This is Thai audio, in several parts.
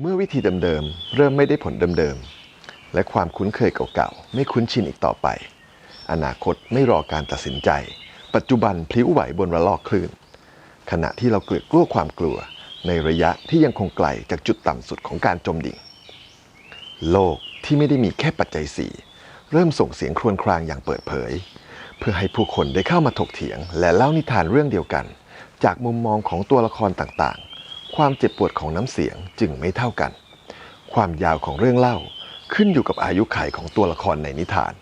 เมื่อวิธีเดิมๆ เริ่มไม่ได้ผลเดิมๆ และความคุ้นเคยเก่าๆ ไม่คุ้นชินอีกต่อไป อนาคตไม่รอการตัดสินใจ ปัจจุบันพลิ้วไหวบนระลอกคลื่น ขณะที่เราเกลือกลัวความกลัว ในระยะที่ยังคงไกลจากจุดต่ำสุดของการจมดิ่ง โลกที่ไม่ได้มีแค่ปัจจัยสี่เริ่มส่งเสียงครวญครางอย่างเปิดเผย เพื่อให้ผู้คนได้เข้ามาถกเถียง และเล่านิทานเรื่องเดียวกัน จากมุมมองของตัวละครต่างๆ ความเจ็บปวดของน้ำเสียงจึงไม่เท่ากัน ความยาวของเรื่องเล่าขึ้นอยู่กับอายุขัยของตัวละครในนิทาน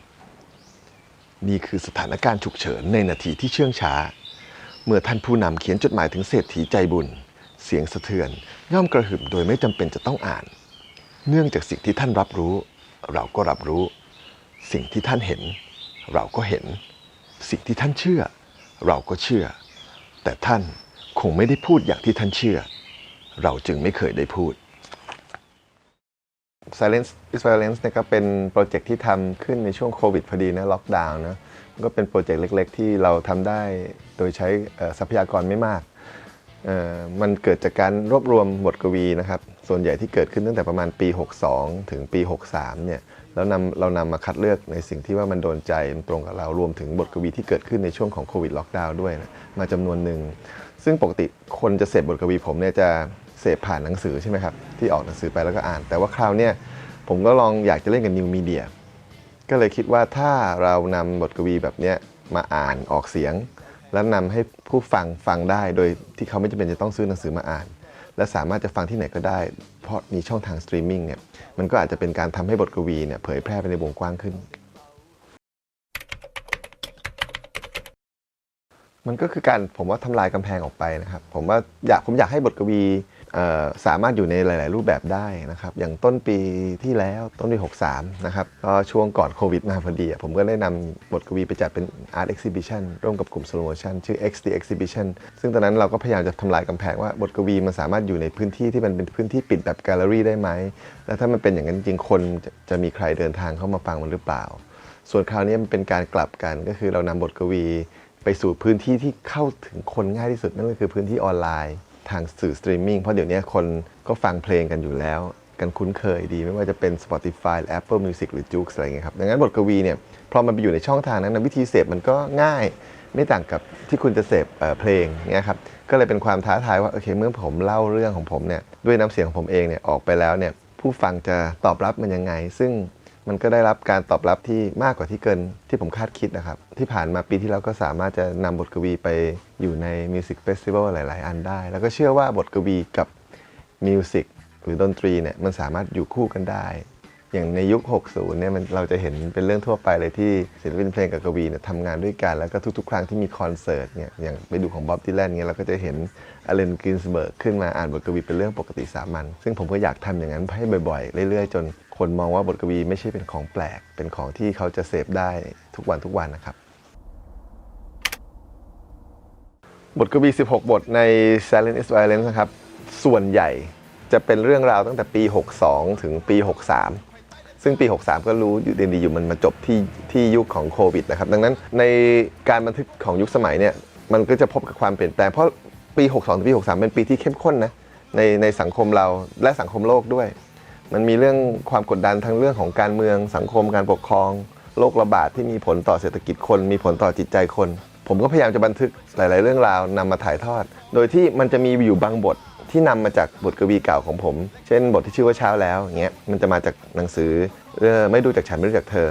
นี่คือสถานการณ์ฉุกเฉินในนาทีที่เชื่องช้า เมื่อท่านผู้นำเขียนจดหมายถึงเศรษฐีใจบุญ เสียงสะเทือนย่อมกระหึ่มโดยไม่จำเป็นจะต้องอ่าน เนื่องจากสิ่งที่ท่านรับรู้ เราก็รับรู้ สิ่งที่ท่านเห็น เราก็เห็น สิ่งที่ท่านเชื่อ เราก็เชื่อ แต่ท่านคงไม่ได้พูดอย่างที่ท่านเชื่อ เราจึงไม่เคยได้พูด Silence is Violence เนี่ยก็เป็นโปรเจกต์ที่ทำขึ้นในช่วงโควิดพอดีนะล็อกดาวน์นะก็เป็นโปรเจกต์เล็ก ๆ ที่เราทำได้โดยใช้ทรัพยากรไม่มาก มันเกิดจากการรวบรวมบทกวีนะครับ ส่วนใหญ่ที่เกิดขึ้นตั้งแต่ประมาณปี 62 ถึงปี 63 เนี่ยแล้วนำเรานำมาคัดเลือกในสิ่งที่ว่ามันโดนใจตรงกับเรารวมถึงบทกวีที่เกิดขึ้นในช่วงของโควิดล็อกดาวน์ด้วยนะมาจำนวนหนึ่ง ซึ่งปกติคนจะเสพบทกวีผมเนี่ยจะเสพผ่านหนังสือใช่ไหมครับ ที่ออกหนังสือไปแล้วก็อ่าน แต่ว่าคราวเนี้ยผมก็ลองอยากจะเล่นกับนิวมีเดียก็เลยคิดว่าถ้าเรานำบทกวีแบบเนี้ยมาอ่านออกเสียง แล้วนำให้ผู้ฟังฟังได้โดยที่เขาไม่จำเป็นจะต้องซื้อหนังสือมาอ่าน และสามารถจะฟังที่ไหนก็ได้ เพราะมีช่องทางสตรีมมิ่งเนี่ยมันก็อาจจะเป็นการทำให้บทกวีเนี่ยเผยแพร่ไปในวงกว้างขึ้น มันก็คือการผมว่าทำลายกำแพงออกไปนะครับ ผมว่าอยากผมอยากให้บทกวี สามารถอยู่ในหลาย ๆ รูปแบบได้นะครับ อย่างต้นปีที่แล้วต้นปี 63 นะครับก็ช่วงก่อนโควิดมาพอดีผมก็ได้นำบทกวีไปจัดเป็น Art Exhibition ร่วมกับกลุ่ม Slow Motion ชื่อ XD Exhibition ซึ่งตอนนั้นเราก็พยายามจะทำลายกำแพงว่าบทกวีมันสามารถอยู่ในพื้นที่ที่มันเป็นพื้นที่ปิดแบบแกลเลอรี่ได้ไหม แล้วถ้ามันเป็นอย่างนั้นจริงคนจะจะมีใครเดินทางเข้ามาฟังมันหรือเปล่า ส่วนคราวนี้มันเป็นการกลับกันก็คือเรานำบทกวีไปสู่พื้นที่ที่เข้าถึงคนง่ายที่สุดนั่นก็คือพื้นที่ออนไลน์ ทางสื่อสตรีมมิ่งเพราะเดี๋ยวนี้คนก็ฟังเพลงกันอยู่แล้ว กันคุ้นเคยดี ไม่ว่าจะเป็น Spotify Apple Music หรือ j o o x อะไรเงี้ยครับดังนั้นบทกวีเนี่ยพอมันไปอยู่ในช่องทางนั้นนะวิธีเสพมันก็ง่ายไม่ต่างกับที่คุณจะเสพเอ่อเพลงเนี่ยครับก็เลยเป็นความท้าทายว่าโอเคเมื่อผมเล่าเรื่องของผมเนี่ยด้วยน้ำเสียงของผมเองเนี่ยออกไปแล้วเนี่ยผู้ฟังจะตอบรับมันยังไง ซึ่ง มันก็ได้รับการตอบรับที่มากกว่าที่เกินที่ผมคาดคิดนะครับ ที่ผ่านมาปีที่แล้วก็สามารถจะนำบทกวีไปอยู่ในมิวสิกเฟสติวัลหลาย ๆ อันได้ แล้วก็เชื่อว่าบทกวีกับมิวสิกหรือดนตรีเนี่ยมันสามารถอยู่คู่กันได้ อย่างในยุค 60 เนี่ยมันเราจะเห็นเป็นเรื่องทั่วไปเลยที่ศิลปินเพลงกับกวีเนี่ยทำงานด้วยกันแล้วก็ทุกๆ ครั้งที่มีคอนเสิร์ตเนี่ยอย่างไปดูของบ๊อบดิแลนเนี่ยเราก็จะเห็นอเลนกรีนสเบิร์กขึ้นมาอ่านบทกวีเป็นเรื่องปกติสามัญซึ่งผมก็อยากทำอย่างนั้นให้บ่อยๆ เรื่อยๆ จนคนมองว่าบทกวีไม่ใช่เป็นของแปลก เป็นของที่เขาจะเสพได้ทุกวันทุกวันนะครับบทกวี 16 บทใน Silent is Violence นะครับ ส่วนใหญ่จะเป็นเรื่องราวตั้งแต่ปี 62 ถึงปี 63 ซึ่งปี 63 ก็รู้อยู่ดีๆอยู่มันมาจบที่ที่ยุคของโควิดนะครับดังนั้นในการบันทึกของยุคสมัยเนี่ยมันก็จะพบกับความเปลี่ยนแปลงเพราะปี 62ถึงปี 63 เป็นปีที่เข้มข้นนะในในสังคมเราและสังคมโลกด้วย มันมีเรื่องความกดดันทั้งเรื่องของการเมืองสังคมการปกครองโรคระบาดที่มีผลต่อเศรษฐกิจคน มีผลต่อจิตใจคน ผมก็พยายามจะบันทึกหลาย ๆ เรื่องราวนำมาถ่ายทอด โดยที่มันจะมีอยู่บางบท ที่นำมาจากบทกวีเก่าของผม เช่น บทที่ชื่อว่าเช้าแล้วเงี้ยมันจะมาจากหนังสือเอ่อไม่ดูจากฉันไม่รู้จากเธอ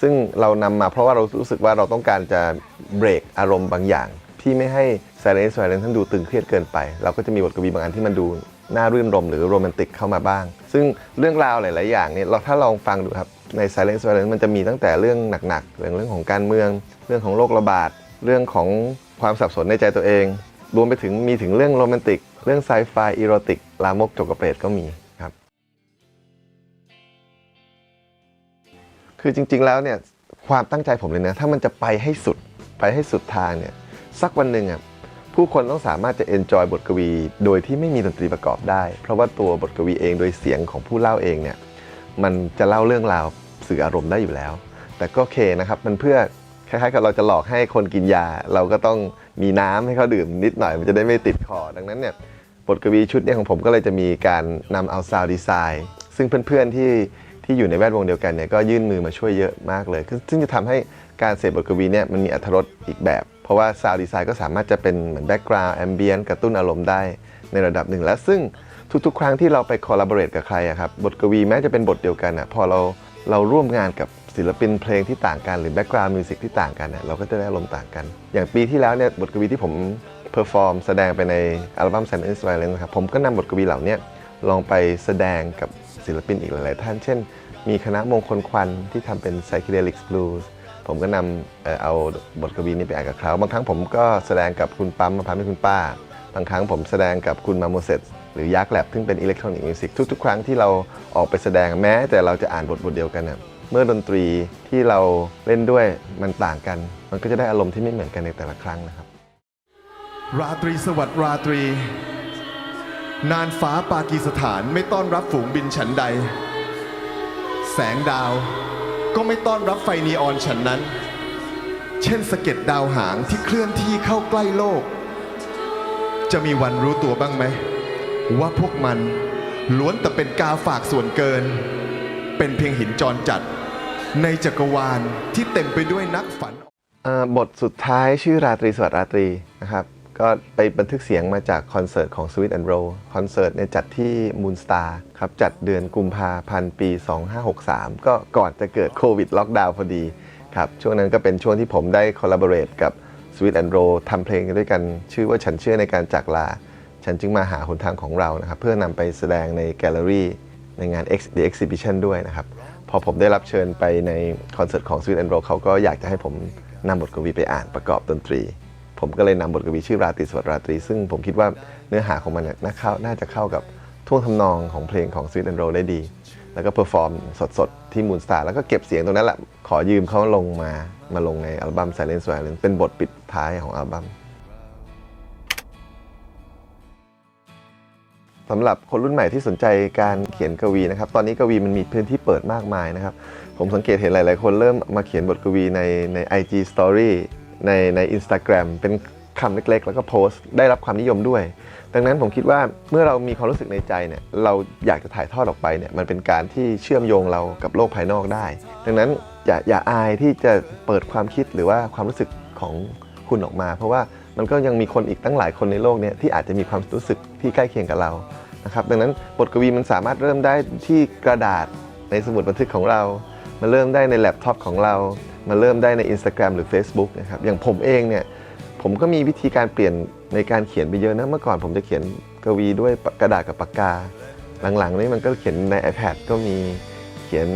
ซึ่งเรานำมาเพราะว่าเรารู้สึกว่าเราต้องการจะเบรกอารมณ์บางอย่างที่ไม่ให้ Silence Silence ท่านดูตึงเครียดเกินไป เราก็จะมีบทกวีบางอันที่มันดูน่ารื่นรมหรือโรแมนติกเข้ามาบ้าง ซึ่งเรื่องราวหลาย ๆ อย่างเนี่ยเราถ้าลองฟังดูครับใน Silence Silence มันจะมีตั้งแต่เรื่องหนัก ๆ เรื่องเรื่องของการเมือง เรื่องของโรคระบาด เรื่องของความสับสนในใจตัวเอง รวมไปถึงมีถึงเรื่องโรแมนติก เรื่องไซไฟอีโรติก ลามกจกกระเปรดก็มีครับ คือจริง ๆ แล้วเนี่ยความตั้งใจผมเลยนะ ถ้ามันจะไปให้สุดไปให้สุดทางเนี่ย สักวันหนึ่งอะผู้คนต้องสามารถจะเอนจอยบทกวี โดยที่ไม่มีดนตรีประกอบได้ เพราะว่าตัวบทกวีเองโดยเสียงของผู้เล่าเองเนี่ยมันจะเล่าเรื่องราวสื่ออารมณ์ได้อยู่แล้ว แต่ก็โอเคนะครับมันเพื่อ คล้ายๆกับเราจะหลอกให้คนกินยา เราก็ต้องมีน้ำให้เขาดื่มนิดหน่อยมันจะได้ไม่ติดคอดังนั้นเนี่ยบทกวีชุดนี้ของผมก็เลยจะมีการนำเอาซาวดีไซน์ซึ่งเพื่อนๆที่ที่อยู่ในแวดวงเดียวกันเนี่ยก็ยื่นมือมาช่วยเยอะมากเลย ซึ่งจะทำให้การเสพบทกวีเนี่ยมันมีอรรถรสอีกแบบ เพราะว่าซาวดีไซน์ก็สามารถจะเป็นเหมือนแบ็กกราวด์แอมเบียนกระตุ้นอารมณ์ได้ในระดับหนึ่ง และซึ่งทุกๆ ครั้งที่เราไปคอลลาบอร์เรกับใครอะครับบทกวีแม้จะเป็นบทเดียวกันอะพอเราเราร่วมงานกับ ศิลปินเพลงที่ต่างกันหรือแบ็กกราวด์มิวสิกที่ต่างกันเนี่ยเราก็จะได้อารมณ์ต่างกัน อย่างปีที่แล้วเนี่ยบทกวีที่ผมเพอร์ฟอร์มแสดงไปในอัลบั้ม s a n i s v i o l e n c e ครับผมก็นำบทกวีเหล่านี้ลองไปแสดงกับศิลปินอีกหลาย ๆ ท่าน เช่น มีคณะมงคลควันที่ทำเป็น psychedelic blues ผมก็นำเอาบทกวีนี้ไปอ่านกับเขา บางครั้งผมก็แสดงกับคุณปั๊มมาพันให้คุณป้า บางครั้งผมแสดงกับคุณมาโมเซต หรือยักษ์แลบซึ่งเป็นอิเล็กทรอนิกส์มิวสิกทุก ๆ ครั้งที่เราออกไปแสดงแม้แต่เราจะอ่านบทบทเดียวกันน่ะเมื่อดนตรีที่เราเล่นด้วยมันต่างกัน มันก็จะได้อารมณ์ที่ไม่เหมือนกันในแต่ละครั้งนะครับ ราตรีสวัสดิ์ราตรี นานฟ้าปากีสถานไม่ต้อนรับฝูงบินฉันใด แสงดาวก็ไม่ต้อนรับไฟนีออนฉันนั้น เช่นสะเก็ดดาวหางที่เคลื่อนที่เข้าใกล้โลก จะมีวันรู้ตัวบ้างไหม ว่าพวกมันล้วนแต่เป็นกาฝากส่วนเกิน เป็นเพียงหินจรจัด ในจักรวาลที่เต็มไปด้วยนักฝัน อ่อบทสุดท้ายชื่อราตรีสวัสดิ์ราตรีนะครับ ก็ไปบันทึกเสียงมาจากคอนเสิร์ตของ Sweet and Roll คอนเสิร์ตเนี่ยจัดที่ Moon Star ครับ จัดเดือนกุมภาพันธ์ปี 2563 ก็ก่อนจะเกิดโควิดล็อกดาวน์พอดีครับ ช่วงนั้นก็เป็นช่วงที่ผมได้คอลลาบอร์เรตกับ Sweet and Roll ทำเพลงด้วยกัน ชื่อว่าฉันเชื่อในการจากลา ฉันจึงมาหาหนทางของเรานะครับ เพื่อนำไปแสดงในแกลเลอรี่ในงาน X The Exhibition ด้วยนะครับ พอผมได้รับเชิญไปในคอนเสิร์ตของ Sweet and Roll เขาก็อยากจะให้ผมนำบทกวีไปอ่านประกอบดนตรี ผมก็เลยนำบทกวีชื่อราตรีสวัสดิ์ราตรี ซึ่งผมคิดว่าเนื้อหาของมันน่าเข้าน่าจะเข้ากับท่วงทำนองของเพลงของ Sweet and Roll ได้ดี แล้วก็เพอร์ฟอร์มสดๆ ที่ Moon Star แล้วก็เก็บเสียงตรงนั้นแหละขอยืมเขาลงมามาลงในอัลบั้ม Silence Violin เป็นบทปิดท้ายของอัลบั้ม สำหรับคนรุ่นใหม่ที่สนใจการเขียนกวีนะครับ ตอนนี้กวีมันมีพื้นที่เปิดมากมายนะครับ ผมสังเกตเห็นหลาย ๆ คนเริ่มมาเขียนบทกวีในใน IG Story ในใน Instagram เป็นคำเล็ก ๆ แล้วก็โพสต์ได้รับความนิยมด้วย ดังนั้นผมคิดว่าเมื่อเรามีความรู้สึกในใจเนี่ยเราอยากจะถ่ายทอดออกไปเนี่ยมันเป็นการที่เชื่อมโยงเรากับโลกภายนอกได้ ดังนั้นอย่าอย่าอายที่จะเปิดความคิดหรือว่าความรู้สึกของคุณออกมา เพราะว่า มันก็ยังมีคนอีกตั้งหลายคนในโลกเนี่ยที่อาจจะมีความรู้สึกที่ใกล้เคียงกับเรานะครับดังนั้นบทกวีมันสามารถเริ่มได้ที่กระดาษในสมุดบันทึกของเรา มาเริ่มได้ในแล็ปท็อปของเรา มาเริ่มได้ใน Instagram หรือ Facebook นะครับอย่างผมเองเนี่ยผมก็มีวิธีการเปลี่ยนในการเขียนไปเยอะนะเมื่อก่อนผมจะเขียนกวีด้วยกระดาษกับปากกา หลังๆนี่มันก็เขียนใน iPad ก็มีเขียน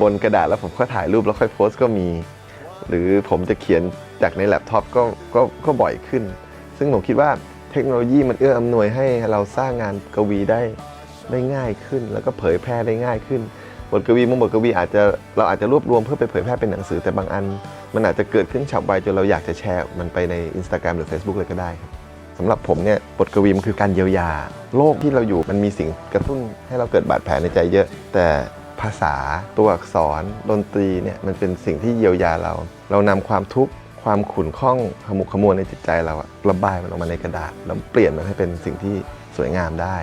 บนกระดาษแล้วผมก็ถ่ายรูปแล้วค่อยโพสต์ก็มี หรือผมจะเขียนจากในแล็ปท็อปก็ก็ก็บ่อยขึ้น ซึ่งผมคิดว่าเทคโนโลยีมันเอื้ออำนวยให้เราสร้างงานกวีได้ได้ง่ายขึ้น แล้วก็เผยแพร่ได้ง่ายขึ้น บทกวีบางบทกวีอาจจะเราอาจจะรวบรวมเพื่อไปเผยแพร่เป็นหนังสือแต่บางอัน มันอาจจะเกิดขึ้นฉับไวจนเราอยากจะแชร์มันไปใน Instagram หรือ Facebook เลยก็ได้ครับสำหรับผมเนี่ยบทกวีมันคือการเยียวยา โลกที่เราอยู่มันมีสิ่งกระตุ้นให้เราเกิดบาดแผลในใจเยอะ แต่ ภาษาตัวอักษรดนตรีเนี่ยมันเป็นสิ่งที่เยียวยาเรา เรานำความทุกข์ความขุ่นข้องขมุกขมัวในจิตใจเราอะระบายมันออกมาในกระดาษ แล้วเปลี่ยนมันให้เป็นสิ่งที่สวยงามได้